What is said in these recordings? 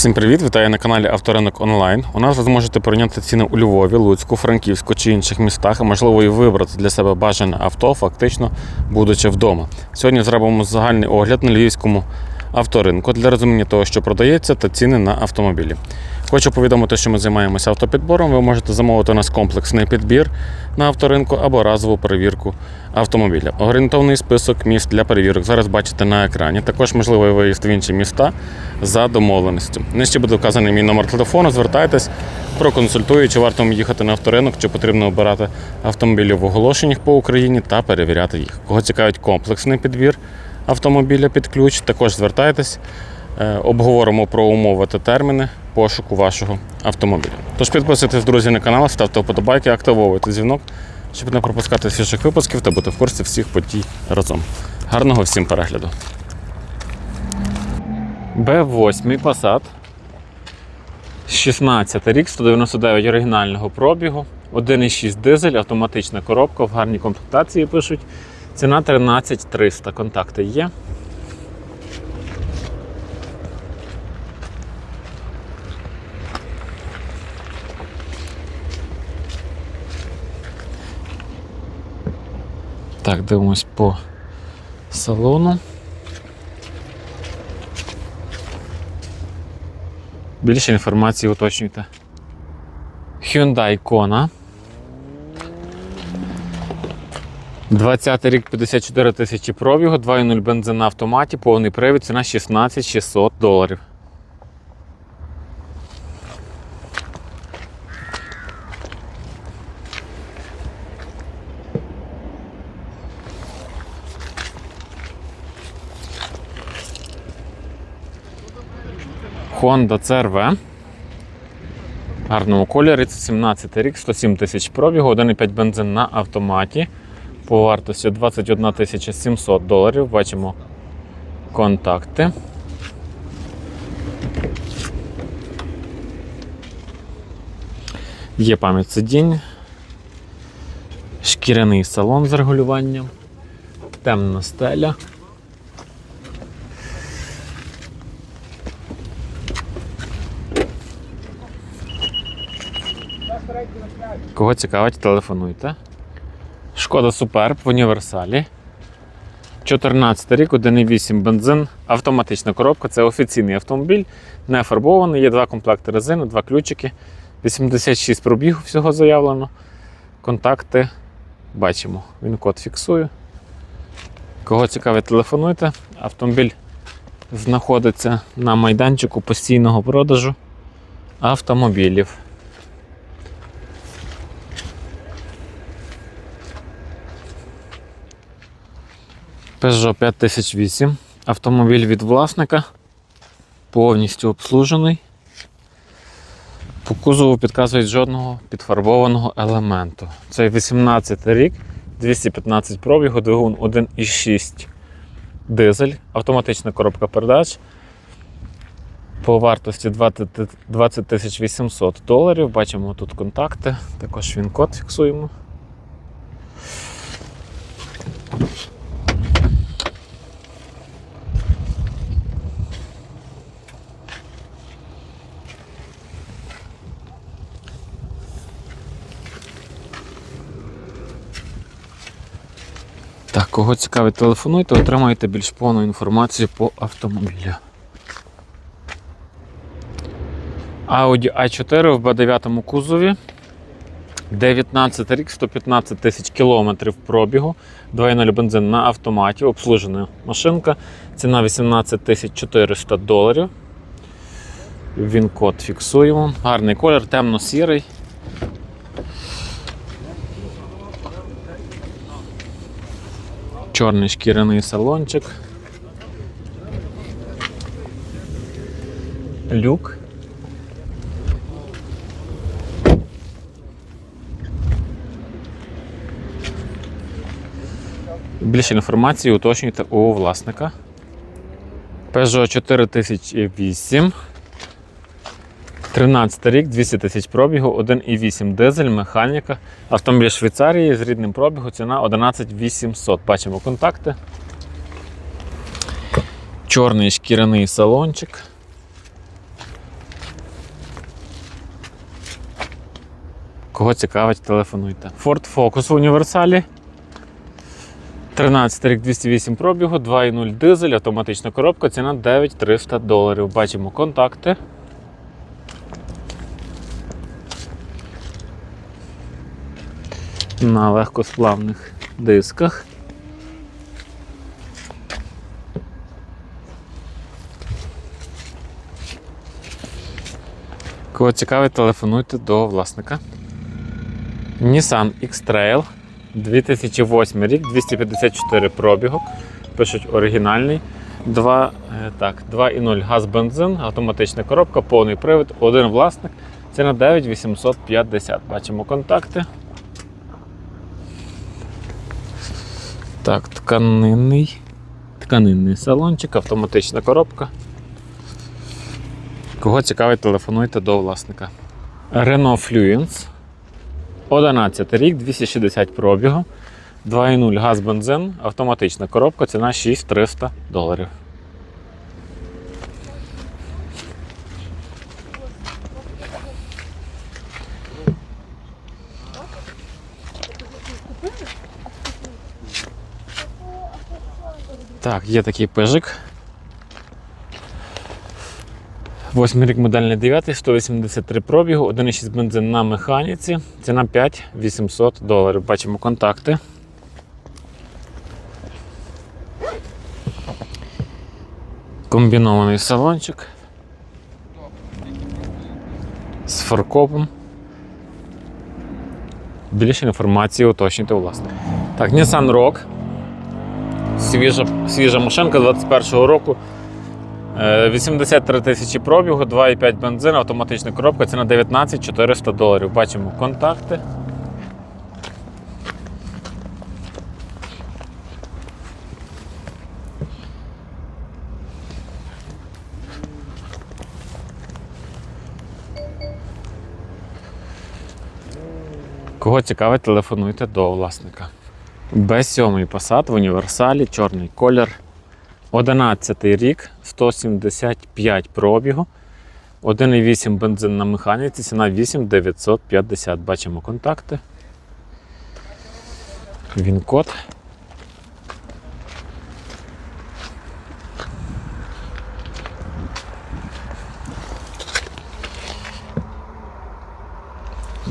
Всім привіт! Вітаю на каналі Авторинок Онлайн. У нас ви зможете порівняти ціни у Львові, Луцьку, Франківську чи інших містах, а можливо і вибрати для себе бажане авто, фактично будучи вдома. Сьогодні зробимо загальний огляд на львівському авторинку для розуміння того, що продається, та ціни на автомобілі. Хочу повідомити, що ми займаємося автопідбором. Ви можете замовити у нас комплексний підбір на авторинку або разову перевірку автомобіля. Орієнтовний список міст для перевірок зараз бачите на екрані. Також можливий виїзд в інші міста за домовленістю. Нижче буде вказаний мій номер телефону. Звертайтесь, проконсультую, чи варто вам їхати на авторинок, чи потрібно обирати автомобілі в оголошеннях по Україні та перевіряти їх. Кого цікавить комплексний підбір автомобіля під ключ, також звертайтесь. Е, Обговоримо про умови та терміни пошуку вашого автомобіля. Тож підписуйтесь, друзі, на канал, ставте вподобайки, активовуйте дзвінок, щоб не пропускати свіжих випусків та бути в курсі всіх подій разом. Гарного всім перегляду. Б8 Passat. 16 рік, 199 оригінального пробігу, 1,6 дизель, автоматична коробка, в гарній комплектації пишуть. Ціна 13 300. Контакти є. Так, дивимось по салону. Більше інформації уточнюйте. Hyundai Kona. 20 рік 54 тисячі пробігу, 2.0 бензин на автоматі, повний привід, ціна 16 600 доларів. Honda CRV. Гарному кольорі, це 17 рік, 107 тисяч пробігу, 1,5 бензин на автоматі. По вартості 21 тисяча 700 доларів. Бачимо контакти. Є пам'ять сидінь, шкіряний салон з регулюванням, темна стеля. Кого цікавить, телефонуйте. Шкода Суперб в універсалі. 14 рік, 1,8 бензин, автоматична коробка. Це офіційний автомобіль, не фарбований. Є два комплекти резини, два ключики. 86 пробігу всього заявлено. Контакти бачимо. Він код фіксує. Кого цікавить, телефонуйте. Автомобіль знаходиться на майданчику постійного продажу автомобілів. Peugeot 5008. Автомобіль від власника. Повністю обслужений. По кузову підказують жодного підфарбованого елементу. Це 18 рік, 215 пробігу, двигун 1,6 дизель, автоматична коробка передач. По вартості 20 20 800 доларів. Бачимо тут контакти, також він код фіксуємо. Кого цікавить, телефонуйте, отримаєте більш повну інформацію по автомобілю. Audi A4 в B9 кузові. 19 рік, 115 тисяч кілометрів пробігу, 2.0 бензин на автоматі, обслужена машинка. Ціна 18 тисяч 400 доларів. Він код фіксуємо. Гарний колір, темно-сірий. Чорний шкіряний салончик. Люк. Більше інформації уточнюйте у власника. Peugeot 4008. 13 рік, 200 тисяч пробігу, 1,8 дизель, механіка. Автомобіль Швейцарії з рідним пробігу, ціна 11800. Бачимо контакти. Чорний шкіряний салончик. Кого цікавить, телефонуйте. Ford Focus в універсалі. 13 рік 208 пробігу, 2,0 дизель, автоматична коробка, ціна 9300 доларів. Бачимо контакти. На легкосплавних дисках. Кого цікавить, телефонуйте до власника. Nissan X-Trail 2008 рік, 254 пробігу. Пишуть оригінальний. 2, е, так, 2,0 газ бензин, автоматична коробка, повний привід, один власник. Ціна 9850. Бачимо контакти. Так, тканинний. Тканинний салончик, автоматична коробка. Кого цікавить, телефонуйте до власника. Renault Fluence. 11 рік, 260 пробігу. 2,0 газ бензин, автоматична коробка, ціна 6300 доларів. Так, є такий пежик. Восьмий рік модельний 9, 183 пробігу, 1,6 бензин на механіці. Ціна 5800 доларів. Бачимо контакти. Комбінований салончик. З фаркопом. Більше інформації уточнюйте у власника. Так, Nissan Rogue. Свіжа, свіжа машинка 21-го року. Е, 83 тисячі пробігу, 2,5 бензин, автоматична коробка, ціна 19 400 доларів. Бачимо контакти. Кого цікавить, телефонуйте до власника. Б7 Passat в універсалі, чорний колір. 11 рік, 175 пробігу, 1,8 бензин на механіці, ціна 8950. Бачимо контакти. Він код.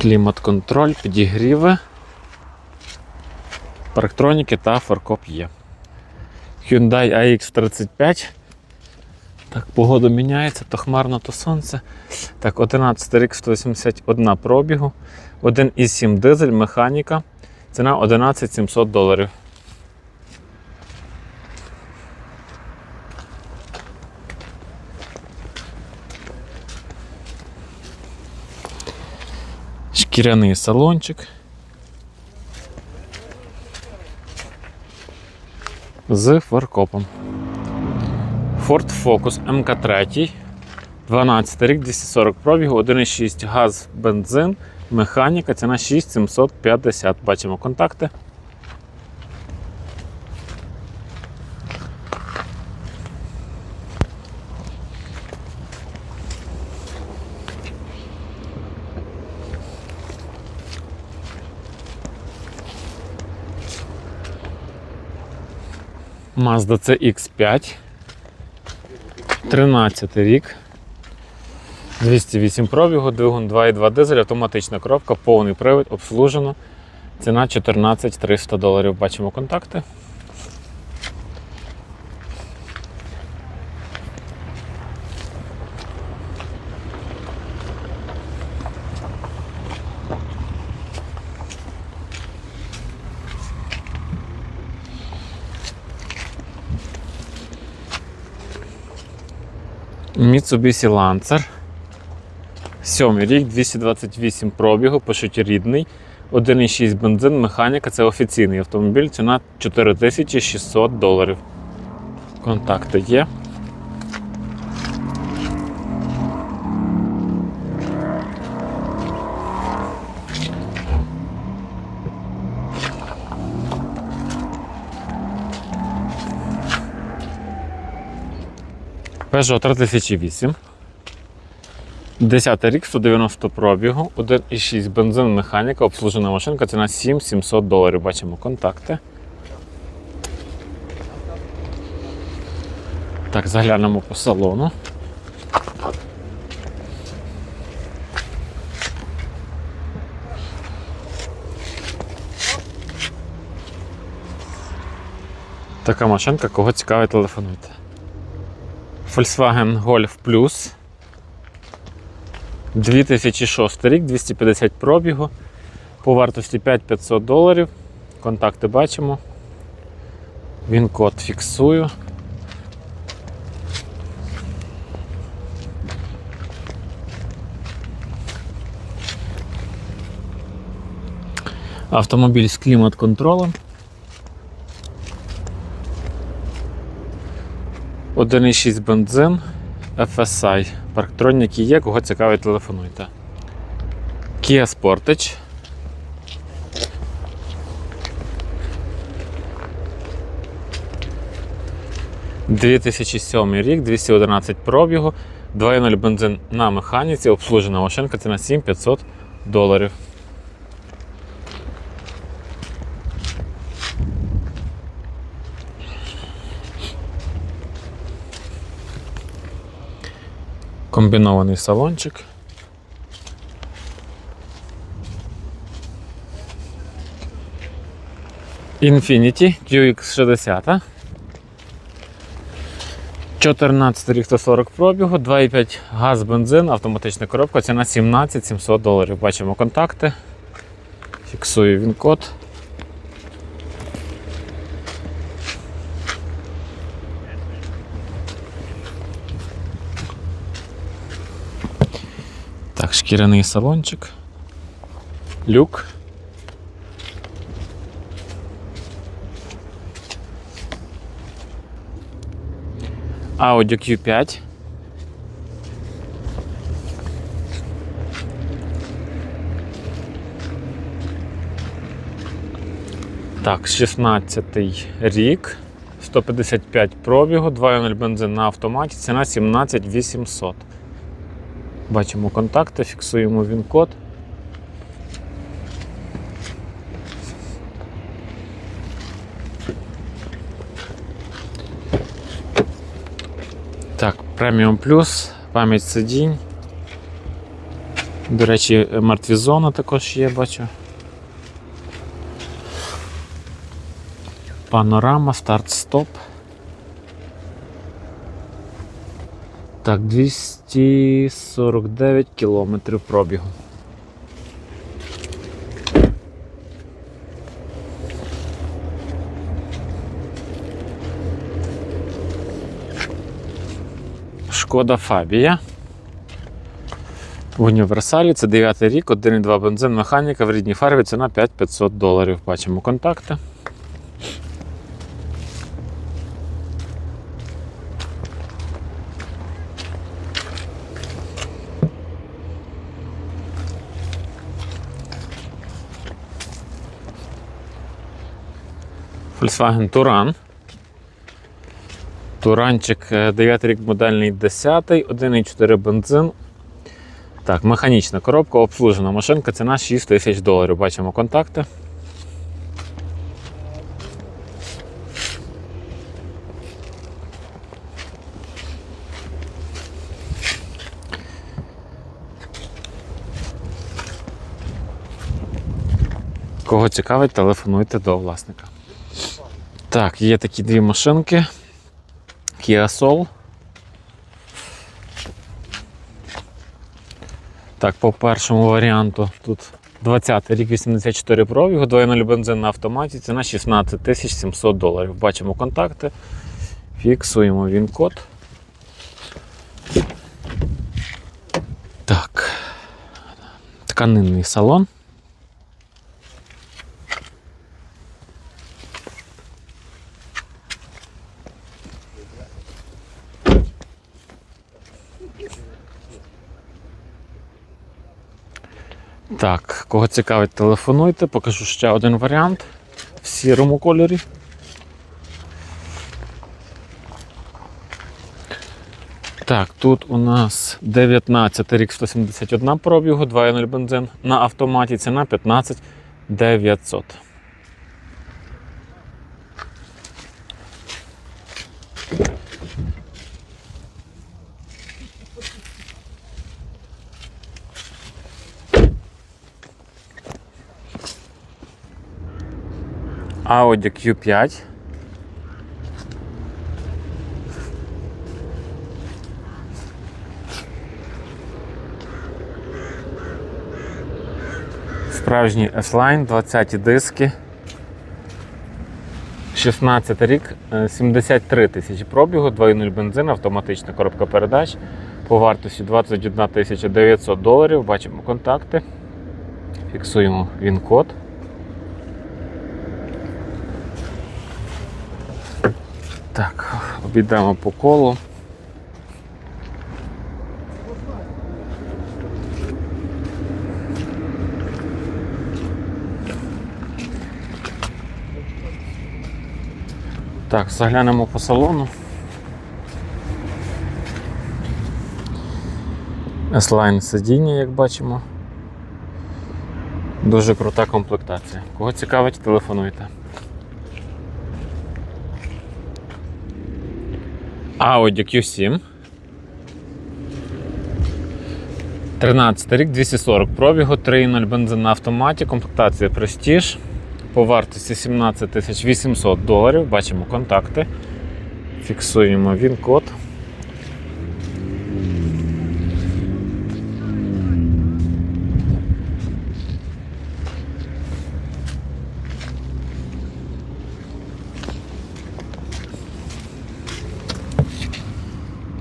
Клімат-контроль, підігріви, парктроніки та фаркоп є. Hyundai AX35. Так, погода міняється, то хмарно, то сонце. Так, 11 рік 181 пробігу. 1,7 дизель, механіка. Ціна 11 700 доларів. Шкіряний салончик. З фаркопом. Ford Focus МК3. 12 рік, 240 пробігу, 1,6 газ, бензин, механіка, ціна 6750. Бачимо контакти. Mazda CX5. 13 рік. 208 пробігу, двигун 2,2 дизель, автоматична коробка, повний привід, обслужено. Ціна 14 300 доларів. Бачимо контакти. Mitsubishi Lancer. Сьомий рік, 228 пробігу, пошуті рідний. 1,6 бензин, механіка це офіційний автомобіль, ціна 4600 доларів. Контакти є. Peugeot 3008. 10 рік, 190 пробігу, 1,6 бензин, механіка, обслужена машинка, ціна 7700 доларів. Бачимо контакти. Так, заглянемо по салону. Така машинка, кого цікавить, телефонуйте. Volkswagen Golf Plus. 2006 рік, 250 пробігу. По вартості 5500 доларів. Контакти бачимо. Він код фіксую. Автомобіль з клімат-контролем. 1,6 бензин, FSI. Парктроніки є, кого цікавить, телефонуйте. Kia Sportage. «2007 рік, 211 пробігу, 2.0 бензин на механіці, обслужена машинка, ціна 7500 доларів. Комбінований салончик. Infiniti QX60. 14 рік 140 пробігу, 2,5 газ, бензин, автоматична коробка, ціна 17 700 доларів. Бачимо контакти. Фіксую він код. Так, шкіряний салончик. Люк. Audi Q5. Так, 16 рік, 155 пробігу, 2.0 бензин на автоматі, ціна 17 800. Бачимо контакти, фіксуємо він код. Так, преміум плюс, пам'ять сидінь. До речі, мертві зона також є, бачу. Панорама, старт-стоп. Так, 249 кілометрів пробігу. Шкода Фабія. В універсалі це 9 рік, 1,2 бензин, механіка в рідній фарбі, ціна 5500 доларів. Бачимо контакти. Volkswagen Туран. Туранчик 9 рік модельний 10, 1,4 бензин. Так, механічна коробка, обслужена машинка, ціна 6 тисяч доларів. Бачимо контакти. Кого цікавить, телефонуйте до власника. Так, є такі дві машинки. Kia Soul. Так, по першому варіанту тут 20 рік 84 пробігу, 2.0 бензин на автоматі, ціна 16 700 доларів. Бачимо контакти, фіксуємо він код. Так. Тканинний салон. Так, кого цікавить, телефонуйте, покажу ще один варіант в сірому кольорі. Так, тут у нас 19 рік 171 пробігу, 2.0 бензин на автоматі, ціна 15 900. Audi Q5. Справжній S-Line, 20 диски. 16 рік, е, 73 тисячі пробігу, 2.0 бензин, автоматична коробка передач. По вартості 21 тисяча 900 доларів. Бачимо контакти. Фіксуємо він-код. Так, обійдемо по колу. Так, заглянемо по салону. S-Line сидіння, як бачимо. Дуже крута комплектація. Кого цікавить, телефонуйте. Audi Q7. 13 рік, 240 пробігу, 3.0 бензин на автоматі, комплектація Prestige. По вартості 17 тисяч 800 доларів. Бачимо контакти. Фіксуємо він-код.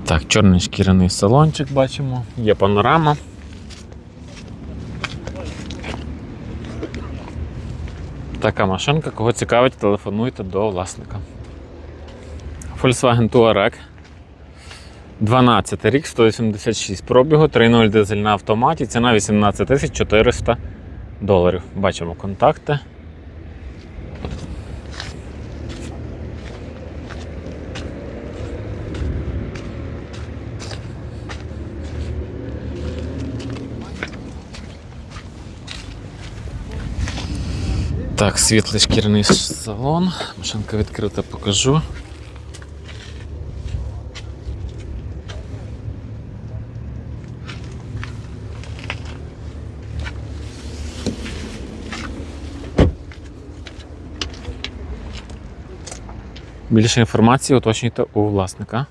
Так, чорний шкіряний салончик бачимо, є панорама. Така машинка, кого цікавить, телефонуйте до власника. Volkswagen Touareg. 12 рік, 186 пробігу, 3.0 дизель на автоматі, ціна 18 400 доларів. Бачимо контакти. Так, світлий шкіряний салон. Машинка відкрита, покажу. Більше інформації уточнюйте у власника.